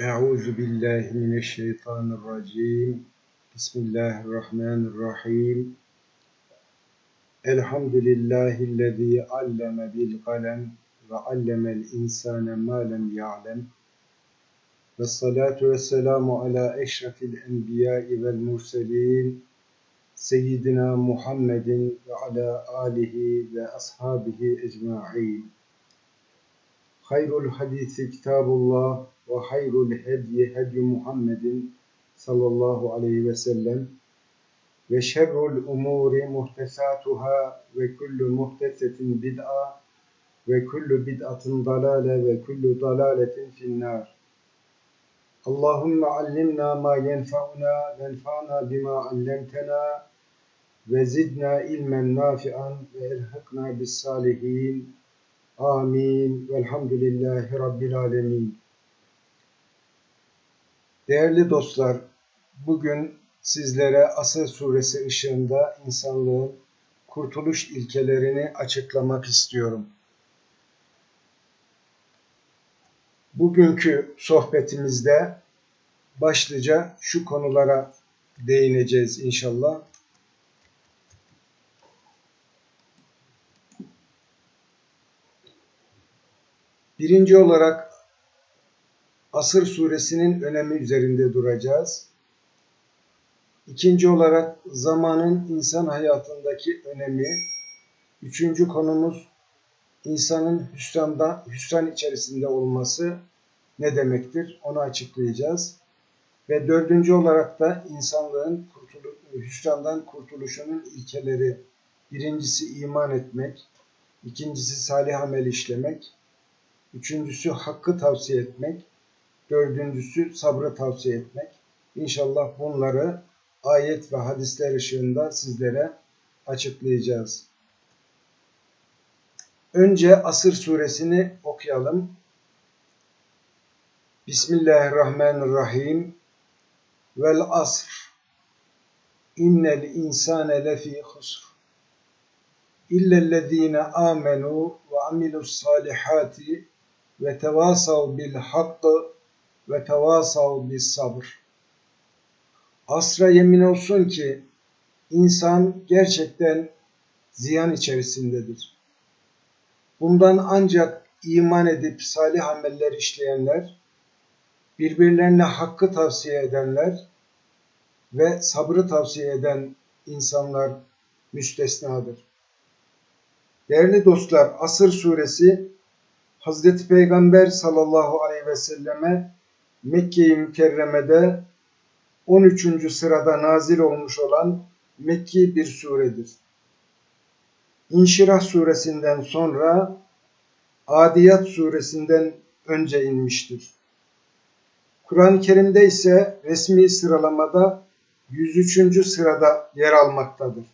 Euzu billahi mineşşeytanirracim. Bismillahirrahmanirrahim. Elhamdülillahi'llezî alleme bil kalem ve allemel insane ma lem ya'lem. Ve salatu ve selamu ala eşrefil enbiya'i vel murselin. Seyyidina Muhammedin ve ala alihi ve ashabihi ecma'in. Hayrul hadisi kitabullah وخير الهدي هدي محمد صلى الله عليه وسلم وشر الأمور محدثاتها وكل محدثة بدعة وكل بدعة ضلالة وكل ضلالة في النار اللهم علمنا ما ينفعنا وانفعنا بما علمتنا وزدنا علما نافعا والحقنا بالصالحين Amin. Velhamdülillahi Rabbil Alemin. Değerli dostlar, bugün sizlere Asır Suresi ışığında insanlığın kurtuluş ilkelerini açıklamak istiyorum. Bugünkü sohbetimizde başlıca şu konulara değineceğiz inşallah. Birinci olarak Asır suresinin önemi üzerinde duracağız. İkinci olarak zamanın insan hayatındaki önemi. Üçüncü konumuz insanın hüsranda, hüsran içerisinde olması ne demektir? Onu açıklayacağız. Ve dördüncü olarak da insanlığın kurtulu, hüsrandan kurtuluşunun ilkeleri. Birincisi iman etmek, ikincisi salih amel işlemek, üçüncüsü hakkı tavsiye etmek, dördüncüsü sabrı tavsiye etmek. İnşallah bunları ayet ve hadisler ışığında sizlere açıklayacağız. Önce Asır suresini okuyalım. Bismillahirrahmanirrahim. Vel asr. İnnel insane lefî husr. İllellezîne âmenû ve amilus salihâti ve tevasav bil hakkı ve tevasav bis sabr. Asra yemin olsun ki insan gerçekten ziyan içerisindedir. Bundan ancak iman edip salih ameller işleyenler, birbirlerine hakkı tavsiye edenler ve sabrı tavsiye eden insanlar müstesnadır. Değerli dostlar, Asır suresi Hazreti Peygamber sallallahu aleyhi ve selleme Mekke-i Mükerreme'de 13. sırada nazil olmuş olan Mekki bir suredir. İnşirah suresinden sonra Adiyat suresinden önce inmiştir. Kur'an-ı Kerim'de ise resmi sıralamada 103. sırada yer almaktadır.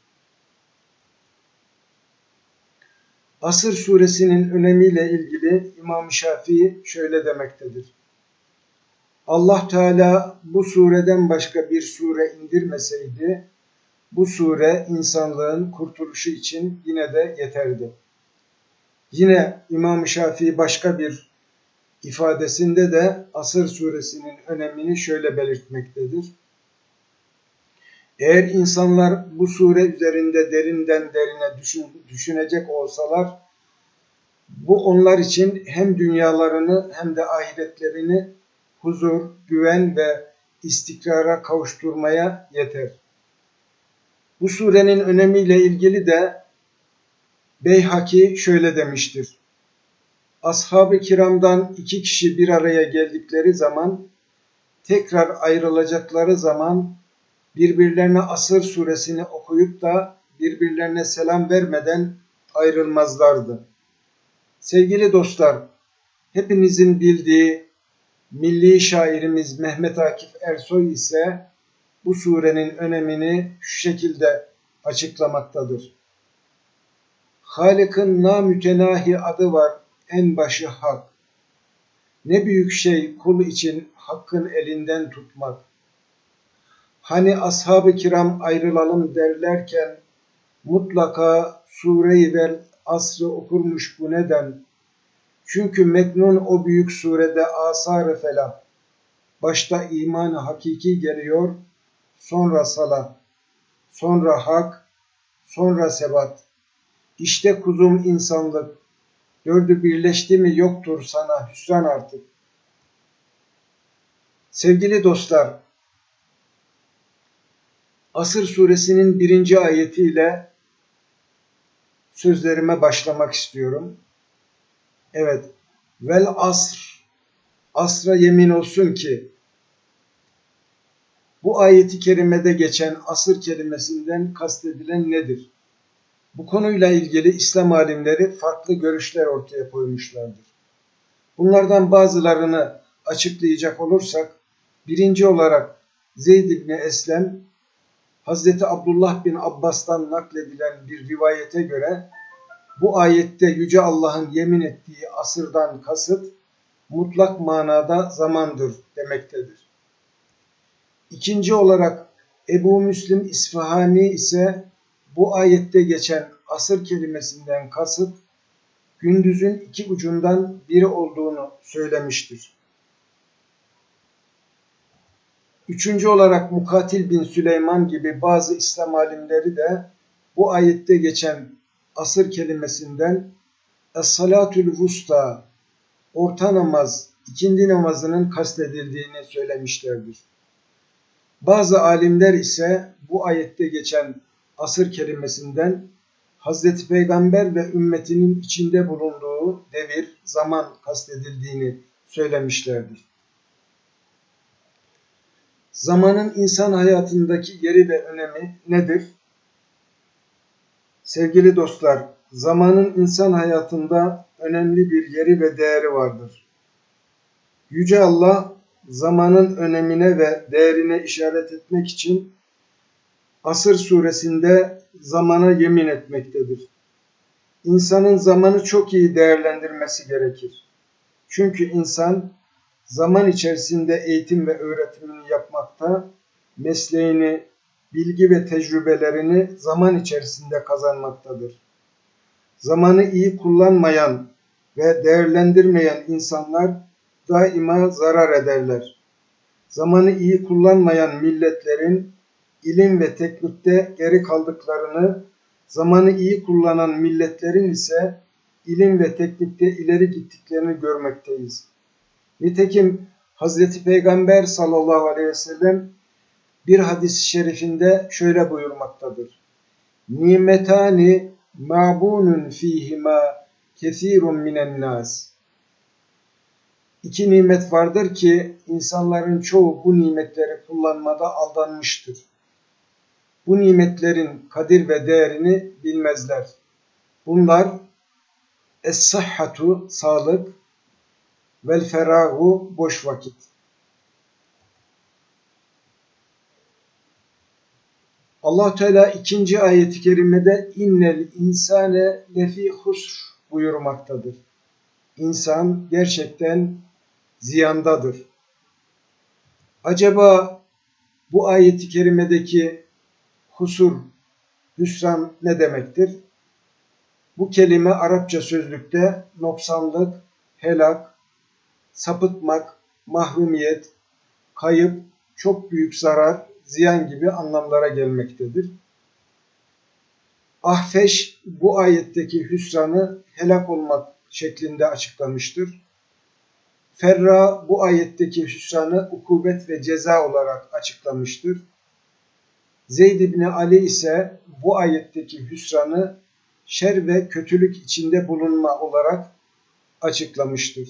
Asır suresinin önemiyle ilgili İmam Şafii şöyle demektedir. Allah Teala bu sureden başka bir sure indirmeseydi, bu sure insanlığın kurtuluşu için yine de yeterdi. Yine İmam Şafii başka bir ifadesinde de Asır suresinin önemini şöyle belirtmektedir. Eğer insanlar bu sure üzerinde derinden derine düşün, düşünecek olsalar, bu onlar için hem dünyalarını hem de ahiretlerini huzur, güven ve istikrara kavuşturmaya yeter. Bu surenin önemiyle ilgili de Beyhaki şöyle demiştir. Ashab-ı kiramdan iki kişi bir araya geldikleri zaman, tekrar ayrılacakları zaman birbirlerine Asır suresini okuyup da birbirlerine selam vermeden ayrılmazlardı. Sevgili dostlar, hepinizin bildiği milli şairimiz Mehmet Akif Ersoy ise bu surenin önemini şu şekilde açıklamaktadır. Halık'ın namütenahi adı var, en başı hak. Ne büyük şey kul için hakkın elinden tutmak. Hani ashab-ı kiram ayrılalım derlerken mutlaka sure-i vel asrı okurmuş bu neden? Çünkü Meknun o büyük surede asar-ı felah. Başta imanı hakiki geliyor, sonra salah, sonra hak, sonra sebat. İşte kuzum insanlık, dördü birleşti mi yoktur sana hüsran artık. Sevgili dostlar, Asır suresinin birinci ayetiyle sözlerime başlamak istiyorum. Evet, vel asr, asra yemin olsun ki, bu ayeti kerimede geçen asır kelimesinden kastedilen nedir? Bu konuyla ilgili İslam alimleri farklı görüşler ortaya koymuşlardır. Bunlardan bazılarını açıklayacak olursak, birinci olarak Zeyd İbni Eslem, Hazreti Abdullah bin Abbas'tan nakledilen bir rivayete göre, bu ayette Yüce Allah'ın yemin ettiği asırdan kasıt, mutlak manada zamandır demektedir. İkinci olarak Ebu Müslim İsfahani ise bu ayette geçen asır kelimesinden kasıt gündüzün iki ucundan biri olduğunu söylemiştir. Üçüncü olarak Mukatil bin Süleyman gibi bazı İslam alimleri de bu ayette geçen asır kelimesinden Es-salatül vusta, orta namaz, ikindi namazının kastedildiğini söylemişlerdir. Bazı alimler ise bu ayette geçen asır kelimesinden Hazreti Peygamber ve ümmetinin içinde bulunduğu devir, zaman kastedildiğini söylemişlerdir. Zamanın insan hayatındaki yeri ve önemi nedir? Sevgili dostlar, zamanın insan hayatında önemli bir yeri ve değeri vardır. Yüce Allah zamanın önemine ve değerine işaret etmek için Asır suresinde zamana yemin etmektedir. İnsanın zamanı çok iyi değerlendirmesi gerekir. Çünkü insan zaman içerisinde eğitim ve öğretimini yapmakta, mesleğini, bilgi ve tecrübelerini zaman içerisinde kazanmaktadır. Zamanı iyi kullanmayan ve değerlendirmeyen insanlar daima zarar ederler. Zamanı iyi kullanmayan milletlerin ilim ve teknikte geri kaldıklarını, zamanı iyi kullanan milletlerin ise ilim ve teknikte ileri gittiklerini görmekteyiz. Nitekim Hazreti Peygamber sallallahu aleyhi ve sellem bir hadis-i şerifinde şöyle buyurmaktadır. Nimetani ma'bunun fihima kesirun minen nas. İki nimet vardır ki insanların çoğu bu nimetleri kullanmada aldanmıştır. Bu nimetlerin kadir ve değerini bilmezler. Bunlar es-sahhatu sağlık, vel ferahu boş vakit. Allah Teala ikinci ayeti kerimede innel insane lefi husr buyurmaktadır. İnsan gerçekten ziyandadır. Acaba bu ayeti kerimedeki husur, hüsran ne demektir? Bu kelime Arapça sözlükte noksanlık, helak, sapıtmak, mahrumiyet, kayıp, çok büyük zarar, ziyan gibi anlamlara gelmektedir. Ahfeş bu ayetteki hüsranı helak olmak şeklinde açıklamıştır. Ferra bu ayetteki hüsranı ukubet ve ceza olarak açıklamıştır. Zeyd İbni Ali ise bu ayetteki hüsranı şer ve kötülük içinde bulunma olarak açıklamıştır.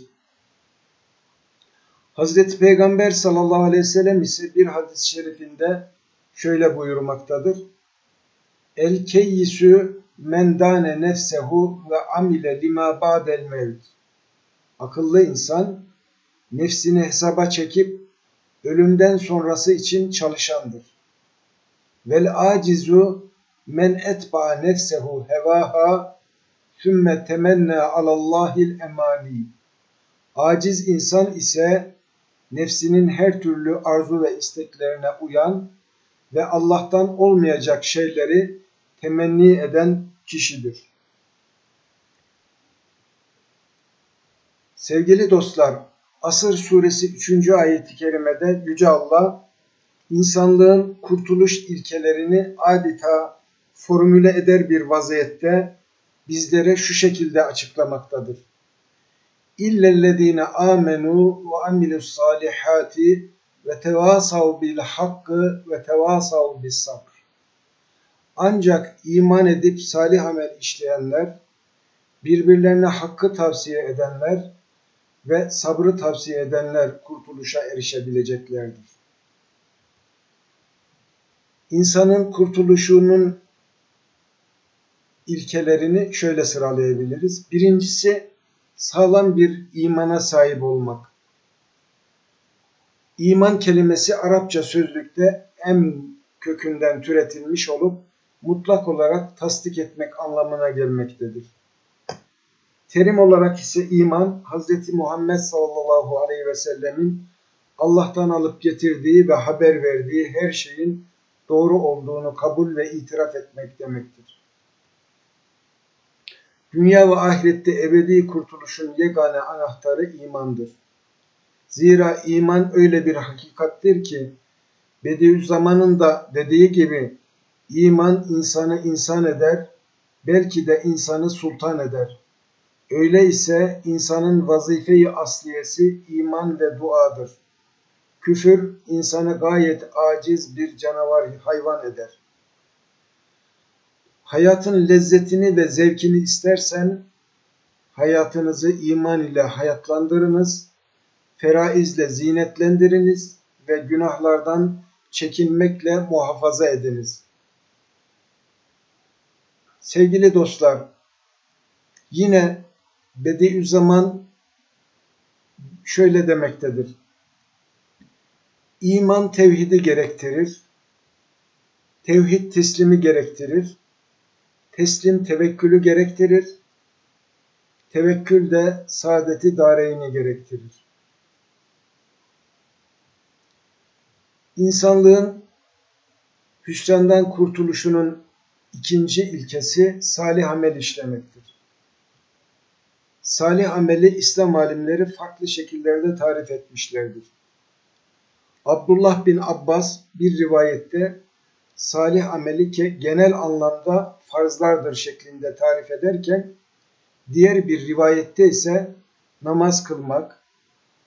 Hazreti Peygamber sallallahu aleyhi ve sellem ise bir hadis-i şerifinde şöyle buyurmaktadır. El keyyisü men dane nefsehu ve amile lima ba'del mevt. Akıllı insan nefsini hesaba çekip ölümden sonrası için çalışandır. Vel acizu men etba nefsehu hevaha sümme temenna alallahil emani. Aciz insan ise nefsinin her türlü arzu ve isteklerine uyan ve Allah'tan olmayacak şeyleri temenni eden kişidir. Sevgili dostlar, Asır suresi 3. ayeti kerimede Yüce Allah insanlığın kurtuluş ilkelerini adeta formüle eder bir vaziyette bizlere şu şekilde açıklamaktadır. İllellezine amenu ve amilus salihati ve tevasav bil hakkı ve tevasav bis sabr. Ancak iman edip salih amel işleyenler, birbirlerine hakkı tavsiye edenler ve sabrı tavsiye edenler kurtuluşa erişebileceklerdir. İnsanın kurtuluşunun ilkelerini şöyle sıralayabiliriz. Birincisi sağlam bir imana sahip olmak. İman kelimesi Arapça sözlükte em kökünden türetilmiş olup mutlak olarak tasdik etmek anlamına gelmektedir. Terim olarak ise iman, Hz. Muhammed sallallahu aleyhi ve sellemin Allah'tan alıp getirdiği ve haber verdiği her şeyin doğru olduğunu kabul ve itiraf etmek demektir. Dünya ve ahirette ebedi kurtuluşun yegane anahtarı imandır. Zira iman öyle bir hakikattir ki Bediüzzaman'ın da dediği gibi iman insanı insan eder, belki de insanı sultan eder. Öyleyse insanın vazifeyi asliyesi iman ve duadır. Küfür insanı gayet aciz bir canavar hayvan eder. Hayatın lezzetini ve zevkini istersen hayatınızı iman ile hayatlandırınız, feraizle zinetlendiriniz ve günahlardan çekinmekle muhafaza ediniz. Sevgili dostlar, yine Bediüzzaman şöyle demektedir. İman tevhidi gerektirir. Tevhid teslimi gerektirir. Teslim tevekkülü gerektirir. Tevekkül de saadeti dareyni gerektirir. İnsanlığın hüsrandan kurtuluşunun ikinci ilkesi salih amel işlemektir. Salih ameli İslam alimleri farklı şekillerde tarif etmişlerdir. Abdullah bin Abbas bir rivayette salih ameli genel anlamda farzlardır şeklinde tarif ederken diğer bir rivayette ise namaz kılmak,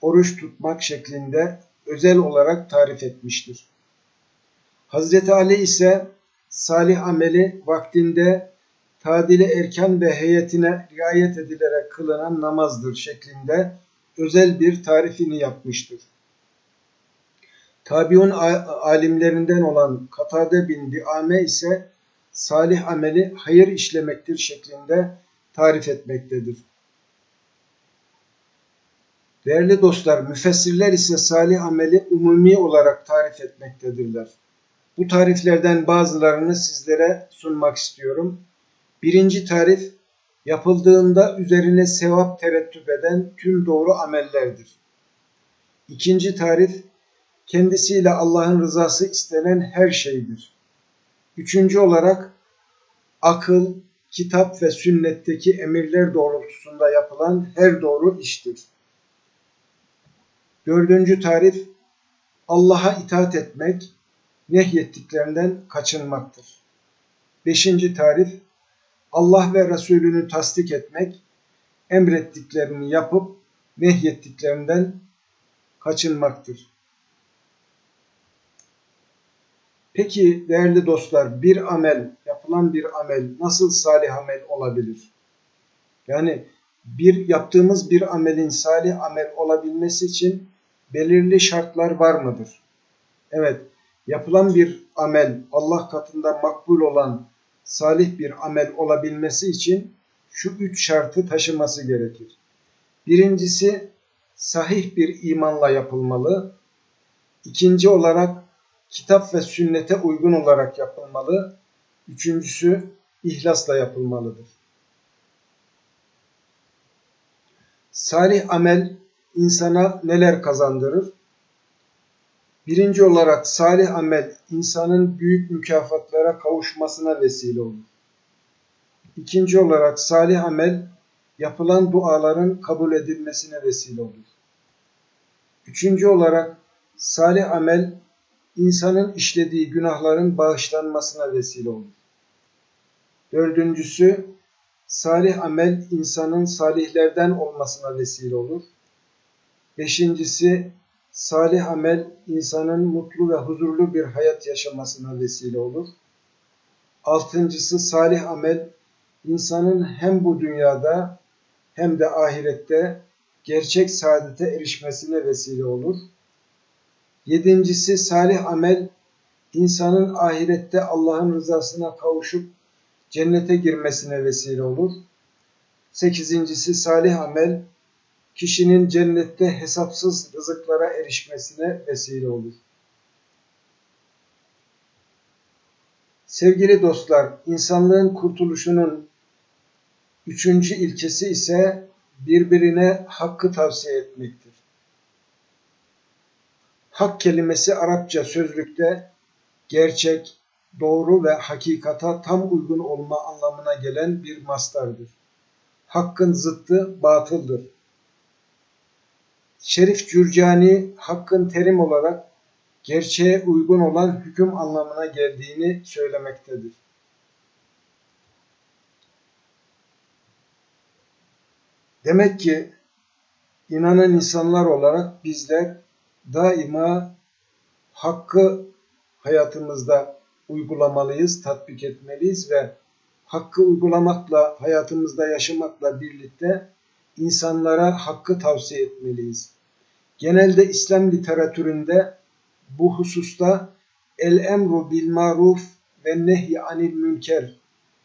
oruç tutmak şeklinde özel olarak tarif etmiştir. Hazreti Ali ise salih ameli vaktinde tadili erken ve heyetine riayet edilerek kılınan namazdır şeklinde özel bir tarifini yapmıştır. Tabiun alimlerinden olan Katade bin Diame ise salih ameli hayır işlemektir şeklinde tarif etmektedir. Değerli dostlar, müfessirler ise salih ameli umumi olarak tarif etmektedirler. Bu tariflerden bazılarını sizlere sunmak istiyorum. Birinci tarif, yapıldığında üzerine sevap terettüp eden tüm doğru amellerdir. İkinci tarif, kendisiyle Allah'ın rızası istenen her şeydir. Üçüncü olarak, akıl, kitap ve sünnetteki emirler doğrultusunda yapılan her doğru iştir. Dördüncü tarif, Allah'a itaat etmek, nehyettiklerinden kaçınmaktır. Beşinci tarif, Allah ve Resulünü tasdik etmek, emrettiklerini yapıp nehyettiklerinden kaçınmaktır. Peki değerli dostlar bir amel, yapılan bir amel nasıl salih amel olabilir? Yani bir yaptığımız bir amelin salih amel olabilmesi için belirli şartlar var mıdır? Evet, yapılan bir amel Allah katında makbul olan salih bir amel olabilmesi için şu üç şartı taşıması gerekir. Birincisi sahih bir imanla yapılmalı. İkinci olarak kitap ve sünnete uygun olarak yapılmalı. Üçüncüsü ihlasla yapılmalıdır. Salih amel insana neler kazandırır? Birinci olarak salih amel insanın büyük mükafatlara kavuşmasına vesile olur. İkinci olarak salih amel yapılan duaların kabul edilmesine vesile olur. Üçüncü olarak salih amel insanın işlediği günahların bağışlanmasına vesile olur. Dördüncüsü salih amel insanın salihlerden olmasına vesile olur. Beşincisi salih amel insanın mutlu ve huzurlu bir hayat yaşamasına vesile olur. Altıncısı salih amel insanın hem bu dünyada hem de ahirette gerçek saadete erişmesine vesile olur. Yedincisi salih amel insanın ahirette Allah'ın rızasına kavuşup cennete girmesine vesile olur. Sekizincisi salih amel kişinin cennette hesapsız rızıklara erişmesine vesile olur. Sevgili dostlar, insanlığın kurtuluşunun üçüncü ilkesi ise birbirine hakkı tavsiye etmektir. Hak kelimesi Arapça sözlükte gerçek, doğru ve hakikata tam uygun olma anlamına gelen bir mastardır. Hakkın zıttı batıldır. Şerif Cürcani hakkın terim olarak gerçeğe uygun olan hüküm anlamına geldiğini söylemektedir. Demek ki inanan insanlar olarak bizler daima hakkı hayatımızda uygulamalıyız, tatbik etmeliyiz ve hakkı uygulamakla, hayatımızda yaşamakla birlikte insanlara hakkı tavsiye etmeliyiz. Genelde İslam literatüründe bu hususta el emru bil maruf ve nehy anil münker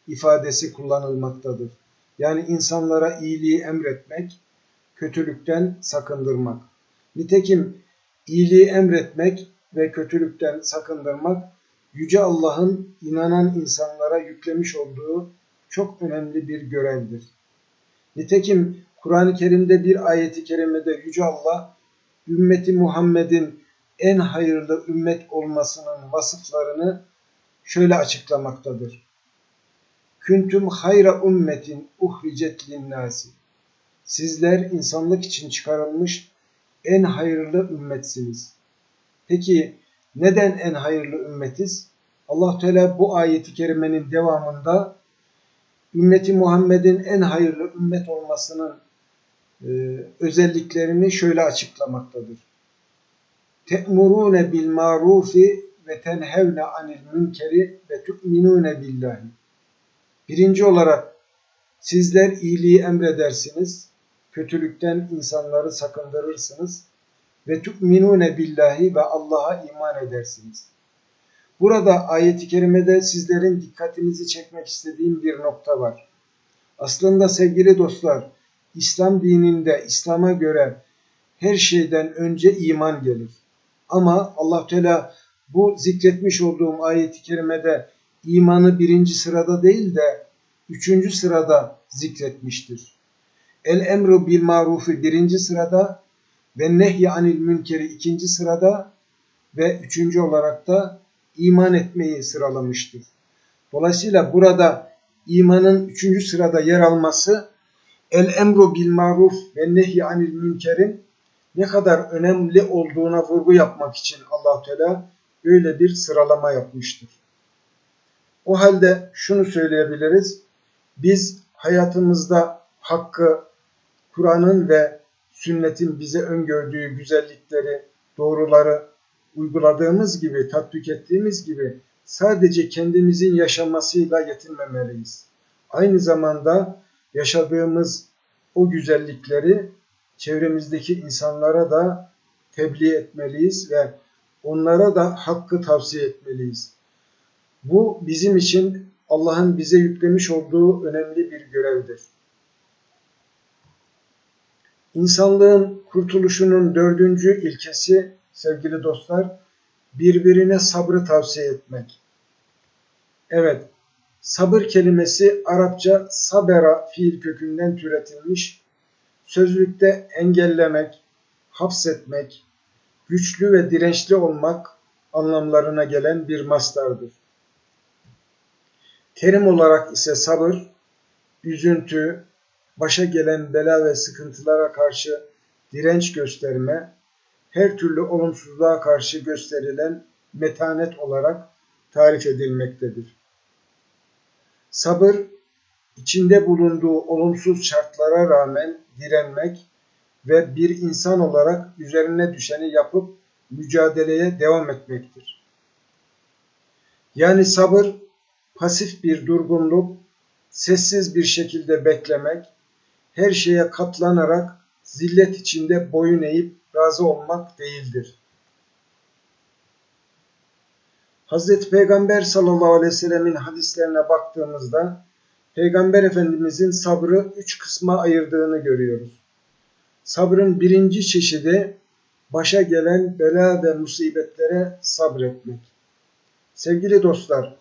ifadesi kullanılmaktadır. Yani insanlara iyiliği emretmek, kötülükten sakındırmak. Nitekim iyiliği emretmek ve kötülükten sakındırmak Yüce Allah'ın inanan insanlara yüklemiş olduğu çok önemli bir görevdir. Nitekim Kur'an-ı Kerim'de bir ayeti kerimede Yüce Allah ümmeti Muhammed'in en hayırlı ümmet olmasının vasıflarını şöyle açıklamaktadır. Küntüm hayra ümmetin uhricet linnâsi. Sizler insanlık için çıkarılmış en hayırlı ümmetsiniz. Peki neden en hayırlı ümmetiz? Allah Teala bu ayeti kerimenin devamında ümmeti Muhammed'in en hayırlı ümmet olmasının e, özelliklerini şöyle açıklamaktadır. Te'murune bil marufi ve tenhevne anil münkeri ve tu'minune billahi. Birinci olarak sizler iyiliği emredersiniz, kötülükten insanları sakındırırsınız ve tu'minune billahi ve Allah'a iman edersiniz. Burada ayet-i kerimede sizlerin dikkatinizi çekmek istediğim bir nokta var. Aslında sevgili dostlar, İslam dininde İslam'a göre her şeyden önce iman gelir. Ama Allah Teala bu zikretmiş olduğum ayet-i kerimede imanı birinci sırada değil de üçüncü sırada zikretmiştir. El emru bil marufu birinci sırada ve nehy anil münkeri ikinci sırada ve üçüncü olarak da iman etmeyi sıralamıştır. Dolayısıyla burada imanın üçüncü sırada yer alması el emru bil maruf ve nehy anil münkerin ne kadar önemli olduğuna vurgu yapmak için allah Teala böyle bir sıralama yapmıştır. O halde şunu söyleyebiliriz. Biz hayatımızda hakkı, Kur'an'ın ve sünnetin bize öngördüğü güzellikleri, doğruları uyguladığımız gibi, tatbik ettiğimiz gibi sadece kendimizin yaşamasıyla yetinmemeliyiz. Aynı zamanda yaşadığımız o güzellikleri çevremizdeki insanlara da tebliğ etmeliyiz ve onlara da hakkı tavsiye etmeliyiz. Bu bizim için Allah'ın bize yüklemiş olduğu önemli bir görevdir. İnsanlığın kurtuluşunun dördüncü ilkesi sevgili dostlar, birbirine sabrı tavsiye etmek. Evet, sabır kelimesi Arapça sabera fiil kökünden türetilmiş, sözlükte engellemek, hapsetmek, güçlü ve dirençli olmak anlamlarına gelen bir mastardır. Terim olarak ise sabır, üzüntü, başa gelen bela ve sıkıntılara karşı direnç gösterme, her türlü olumsuzluğa karşı gösterilen metanet olarak tarif edilmektedir. Sabır, içinde bulunduğu olumsuz şartlara rağmen direnmek ve bir insan olarak üzerine düşeni yapıp mücadeleye devam etmektir. Yani sabır, pasif bir durgunluk, sessiz bir şekilde beklemek, her şeye katlanarak zillet içinde boyun eğip razı olmak değildir. Hazreti Peygamber sallallahu aleyhi ve sellemin hadislerine baktığımızda Peygamber Efendimizin sabrı üç kısma ayırdığını görüyoruz. Sabrın birinci çeşidi başa gelen bela ve musibetlere sabretmek. Sevgili dostlar,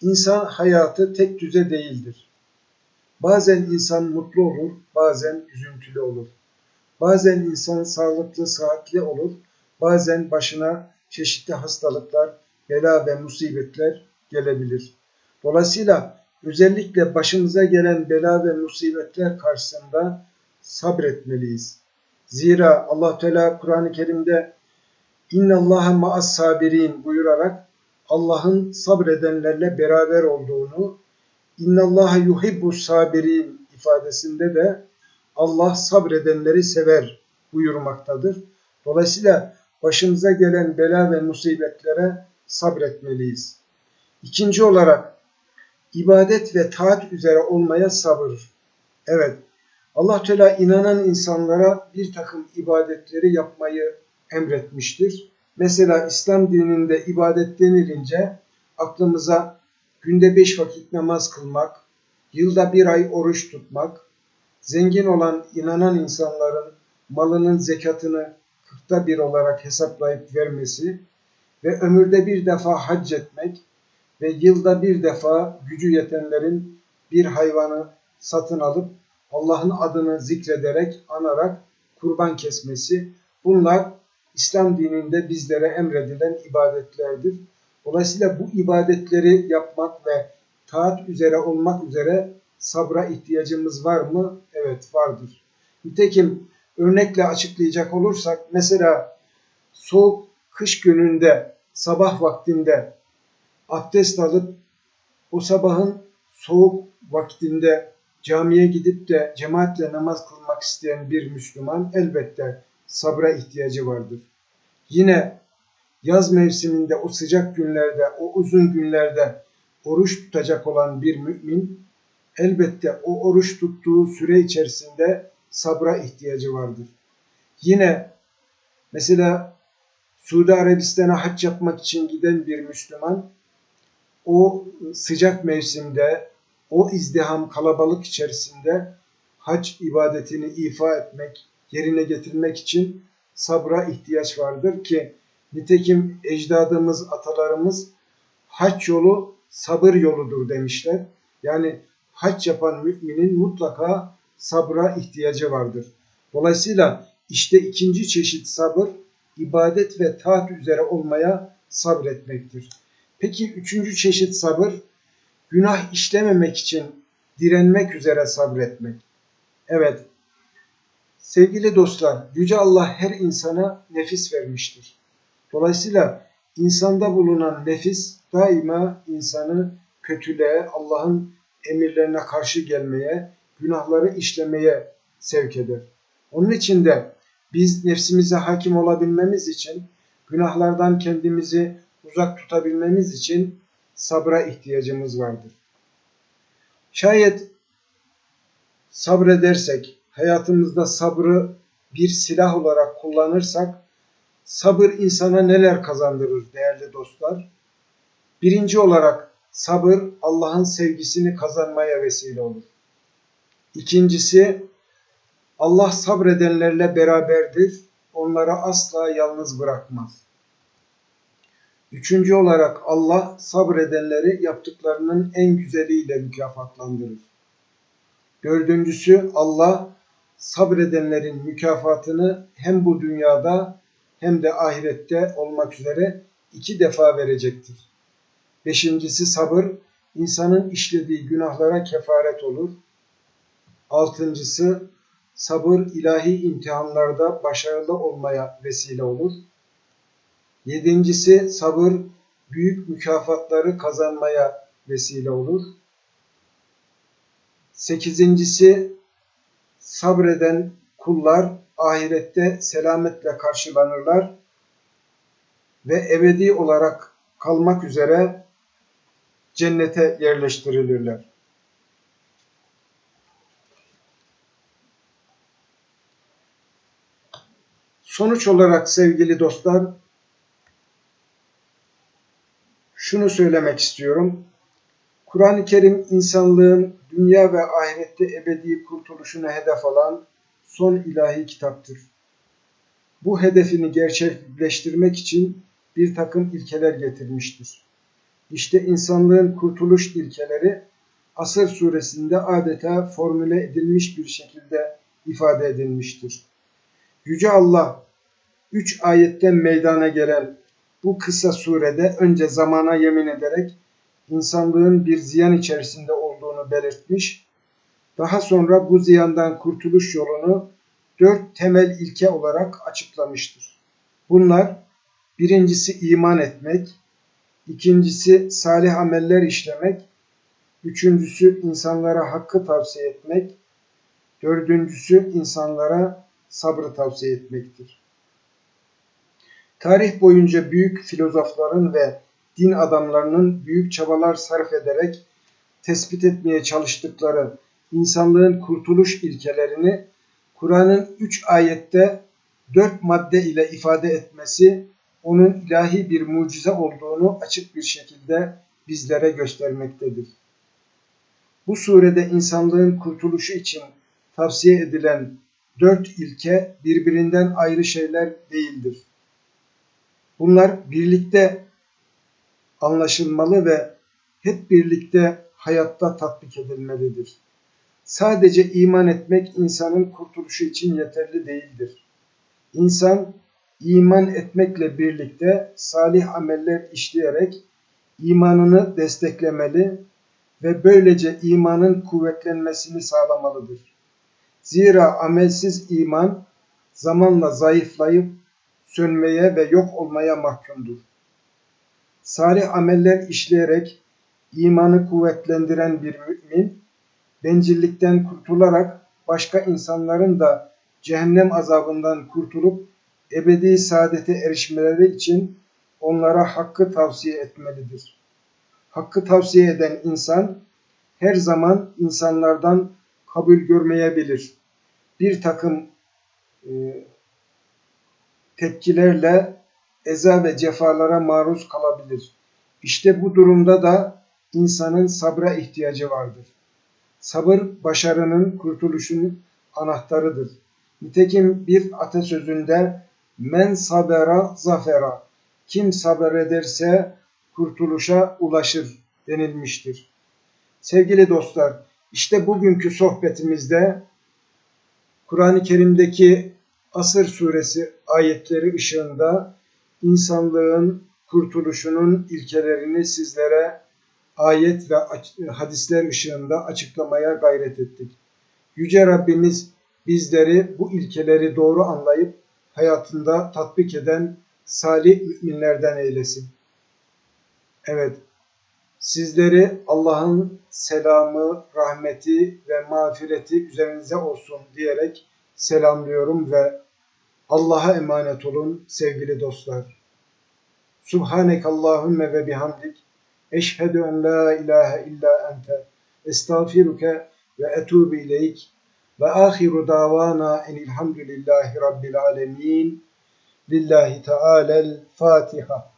insan hayatı tek düze değildir. Bazen insan mutlu olur, bazen üzüntülü olur. Bazen insan sağlıklı, sıhhatli olur, bazen başına çeşitli hastalıklar, bela ve musibetler gelebilir. Dolayısıyla özellikle başımıza gelen bela ve musibetler karşısında sabretmeliyiz. Zira Allah Teala Kur'an-ı Kerim'de İnna Allaha ma'as sabirin buyurarak Allah'ın sabredenlerle beraber olduğunu, İnna Allaha yuhibbus sabirin ifadesinde de Allah sabredenleri sever buyurmaktadır. Dolayısıyla başımıza gelen bela ve musibetlere sabretmeliyiz. İkinci olarak ibadet ve taat üzere olmaya sabır. Evet, Allah Teala inanan insanlara bir takım ibadetleri yapmayı emretmiştir. Mesela İslam dininde ibadet denilince aklımıza günde beş vakit namaz kılmak, yılda bir ay oruç tutmak, zengin olan inanan insanların malının zekatını kırkta bir olarak hesaplayıp vermesi ve ömürde bir defa hac etmek ve yılda bir defa gücü yetenlerin bir hayvanı satın alıp Allah'ın adını zikrederek, anarak kurban kesmesi bunlar İslam dininde bizlere emredilen ibadetlerdir. Dolayısıyla bu ibadetleri yapmak ve taat üzere olmak üzere sabra ihtiyacımız var mı? Evet vardır. Nitekim örnekle açıklayacak olursak mesela soğuk kış gününde sabah vaktinde abdest alıp o sabahın soğuk vaktinde camiye gidip de cemaatle namaz kılmak isteyen bir Müslüman elbette sabra ihtiyacı vardır. Yine yaz mevsiminde o sıcak günlerde, o uzun günlerde oruç tutacak olan bir mümin elbette o oruç tuttuğu süre içerisinde sabra ihtiyacı vardır. Yine mesela Suudi Arabistan'a hac yapmak için giden bir Müslüman o sıcak mevsimde o izdiham kalabalık içerisinde hac ibadetini ifa etmek, yerine getirmek için sabra ihtiyaç vardır ki nitekim ecdadımız, atalarımız hac yolu sabır yoludur demişler. Yani hac yapan müminin mutlaka sabra ihtiyacı vardır. Dolayısıyla işte ikinci çeşit sabır ibadet ve taat üzere olmaya sabretmektir. Peki üçüncü çeşit sabır günah işlememek için direnmek üzere sabretmek. Evet, sevgili dostlar, Yüce Allah her insana nefis vermiştir. Dolayısıyla insanda bulunan nefis daima insanı kötülüğe, Allah'ın emirlerine karşı gelmeye, günahları işlemeye sevk eder. Onun için de biz nefsimize hakim olabilmemiz için, günahlardan kendimizi uzak tutabilmemiz için sabra ihtiyacımız vardır. Şayet sabredersek, hayatımızda sabrı bir silah olarak kullanırsak, sabır insana neler kazandırır değerli dostlar? Birinci olarak sabır Allah'ın sevgisini kazanmaya vesile olur. İkincisi Allah sabredenlerle beraberdir, onları asla yalnız bırakmaz. Üçüncü olarak Allah sabredenleri yaptıklarının en güzeliyle mükafatlandırır. Dördüncüsü Allah sabredenlerin mükafatını hem bu dünyada hem de ahirette olmak üzere iki defa verecektir. Beşincisi sabır, insanın işlediği günahlara kefaret olur. Altıncısı sabır ilahi imtihanlarda başarılı olmaya vesile olur. Yedincisi sabır büyük mükafatları kazanmaya vesile olur. Sekizincisi sabreden kullar ahirette selametle karşılanırlar ve ebedi olarak kalmak üzere cennete yerleştirilirler. Sonuç olarak sevgili dostlar, şunu söylemek istiyorum. Kur'an-ı Kerim insanlığın dünya ve ahirette ebedi kurtuluşunu hedef alan son ilahi kitaptır. Bu hedefini gerçekleştirmek için bir takım ilkeler getirmiştir. İşte insanlığın kurtuluş ilkeleri Asır suresinde adeta formüle edilmiş bir şekilde ifade edilmiştir. Yüce Allah üç ayetten meydana gelen bu kısa surede önce zamana yemin ederek insanlığın bir ziyan içerisinde olduğunu belirtmiş, daha sonra bu ziyandan kurtuluş yolunu dört temel ilke olarak açıklamıştır. Bunlar birincisi iman etmek, ikincisi salih ameller işlemek, üçüncüsü insanlara hakkı tavsiye etmek, dördüncüsü insanlara sabrı tavsiye etmektir. Tarih boyunca büyük filozofların ve din adamlarının büyük çabalar sarf ederek tespit etmeye çalıştıkları insanlığın kurtuluş ilkelerini Kur'an'ın üç ayette dört madde ile ifade etmesi onun ilahi bir mucize olduğunu açık bir şekilde bizlere göstermektedir. Bu surede insanlığın kurtuluşu için tavsiye edilen dört ilke birbirinden ayrı şeyler değildir. Bunlar birlikte anlaşılmalı ve hep birlikte hayatta tatbik edilmelidir. Sadece iman etmek insanın kurtuluşu için yeterli değildir. İnsan iman etmekle birlikte salih ameller işleyerek imanını desteklemeli ve böylece imanın kuvvetlenmesini sağlamalıdır. Zira amelsiz iman zamanla zayıflayıp sönmeye ve yok olmaya mahkumdur. Salih ameller işleyerek imanı kuvvetlendiren bir mümin, bencillikten kurtularak başka insanların da cehennem azabından kurtulup ebedi saadete erişmeleri için onlara hakkı tavsiye etmelidir. Hakkı tavsiye eden insan her zaman insanlardan kabul görmeyebilir. Bir takım e, tepkilerle eza ve cefalara maruz kalabilir. İşte bu durumda da insanın sabra ihtiyacı vardır. Sabır başarının, kurtuluşun anahtarıdır. Nitekim bir atasözünde men sabera zafera, kim sabır ederse kurtuluşa ulaşır denilmiştir. Sevgili dostlar, işte bugünkü sohbetimizde Kur'an-ı Kerim'deki Asır suresi ayetleri ışığında insanlığın kurtuluşunun ilkelerini sizlere ayet ve hadisler ışığında açıklamaya gayret ettik. Yüce Rabbimiz bizleri bu ilkeleri doğru anlayıp hayatında tatbik eden salih müminlerden eylesin. Evet, sizleri Allah'ın selamı, rahmeti ve mağfireti üzerinize olsun diyerek selamlıyorum ve Allah'a emanet olun sevgili dostlar. Subhanek Allahümme ve bihamdik. أشهد أن لا إله إلا أنت أستغفرك وأتوب إليك. وآخر دعوانا أن الحمد لله رب العالمين لله تعالى الفاتحة.